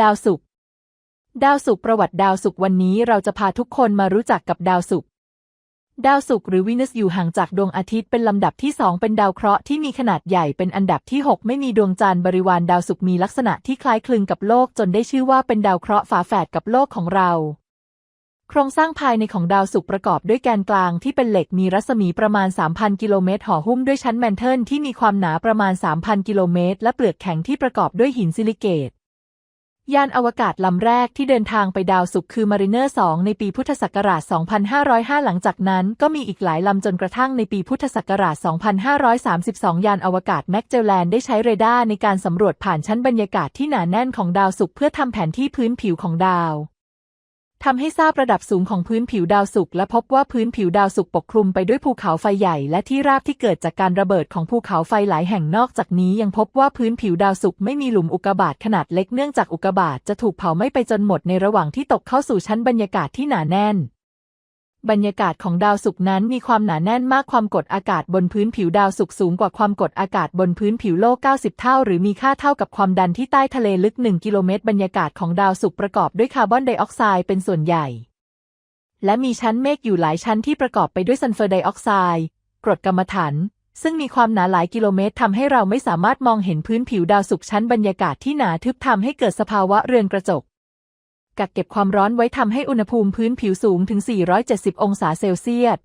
ดาวศุกร์ ดาวศุกร์ประวัติดาวศุกร์วันนี้เราจะพาทุกคนมารู้จักกับดาวศุกร์ ดาวศุกร์หรือวีนัสอยู่ห่างจากดวงอาทิตย์เป็นลำดับที่สองเป็นดาวเคราะห์ที่มีขนาดใหญ่เป็นอันดับที่ 6 ไม่มีดวงจันทร์บริวารดาวศุกร์มีลักษณะที่คล้ายคลึงกับโลกจนได้ชื่อว่าเป็นดาวเคราะห์ฝาแฝดกับโลกของเรา โครงสร้างภายในของดาวศุกร์ประกอบด้วยแกนกลางที่เป็นเหล็กมีรัศมีประมาณ 3,000 กิโลเมตรห่อหุ้มด้วยชั้นแมนเทิลที่มีความหนาประมาณ 3,000 กิโลเมตรและเปลือกแข็งที่ประกอบด้วยหินซิลิเกต ยานอวกาศลำแรกที่เดินทางไปดาวศุกร์คือ Mariner 2 ในปีพุทธศักราช 2505 หลังจากนั้นก็มีอีกหลายลำจนกระทั่งในปีพุทธศักราช 2532 ยานอวกาศแมกเจลแลนได้ใช้เรดาร์ในการสำรวจผ่านชั้นบรรยากาศที่หนาแน่นของดาวศุกร์เพื่อทำแผนที่พื้นผิวของดาว ทำให้ทราบระดับสูงของพื้นผิวดาวศุกร์และพบว่าพื้นผิวดาวศุกร์ปกคลุมไปด้วยภูเขาไฟใหญ่และที่ราบที่เกิดจากการระเบิดของภูเขาไฟหลายแห่งนอกจากนี้ยังพบว่าพื้นผิวดาวศุกร์ไม่มีหลุมอุกกาบาตขนาดเล็กเนื่องจากอุกกาบาตจะถูกเผาไหม้ไปจนหมดในระหว่างที่ตกเข้าสู่ชั้นบรรยากาศที่หนาแน่น บรรยากาศของดาวศุกร์นั้นมีความหนาแน่นมากความกดอากาศบนพื้นผิวดาวศุกร์สูงกว่าความกดอากาศบนพื้นผิวโลก 90 เท่า หรือมีค่าเท่ากับความดันที่ใต้ทะเลลึก 1 กิโลเมตร บรรยากาศของดาวศุกร์ประกอบด้วยคาร์บอนไดออกไซด์เป็นส่วนใหญ่ และมีชั้นเมฆอยู่หลายชั้นที่ประกอบไปด้วยซัลเฟอร์ไดออกไซด์กรดกรรมฐานซึ่งมีความหนาหลายกิโลเมตรทำให้เราไม่สามารถมองเห็นพื้นผิวดาวศุกร์ชั้นบรรยากาศที่หนาทึบทำให้เกิดสภาวะเรือนกระจก กักเก็บความร้อนไว้ทำให้อุณหภูมิพื้นผิวสูงถึง 470 องศาเซลเซียส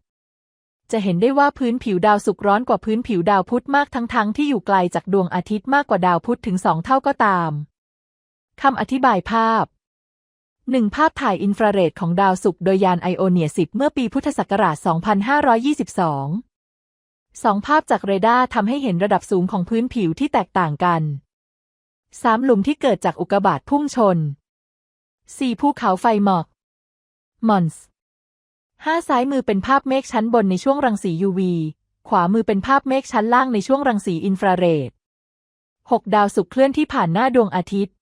จะเห็นได้ว่าพื้นผิวดาวศุกร์ร้อนกว่าพื้นผิวดาวพุธมากทั้งๆทที่อยู่ไกลจากดวงอาทิตย์มากกว่าดาวพุธถึงสองเท่าก็ตาม คำอธิบายภาพหนึ่งภาพถ่ายอินฟราเรดของดาวศุกร์โดยยานไอโอเนีย10 เมื่อปีพุทธศักราช 2522สองภาพจากเรดาร์ทำให้เห็นระดับสูงของพื้นผิวที่แตกต่างกันสามหลุมที่เกิดจากอุกกาบาตพุ่งชน สี่ภูเขาไฟหมอกมอนส์ห้าซ้ายมือเป็นภาพเมฆชั้นบนในช่วงรังสี UV ขวามือเป็นภาพเมฆชั้นล่างในช่วงรังสีอินฟราเรดหกดาวศุกร์เคลื่อนที่ผ่านหน้าดวงอาทิตย์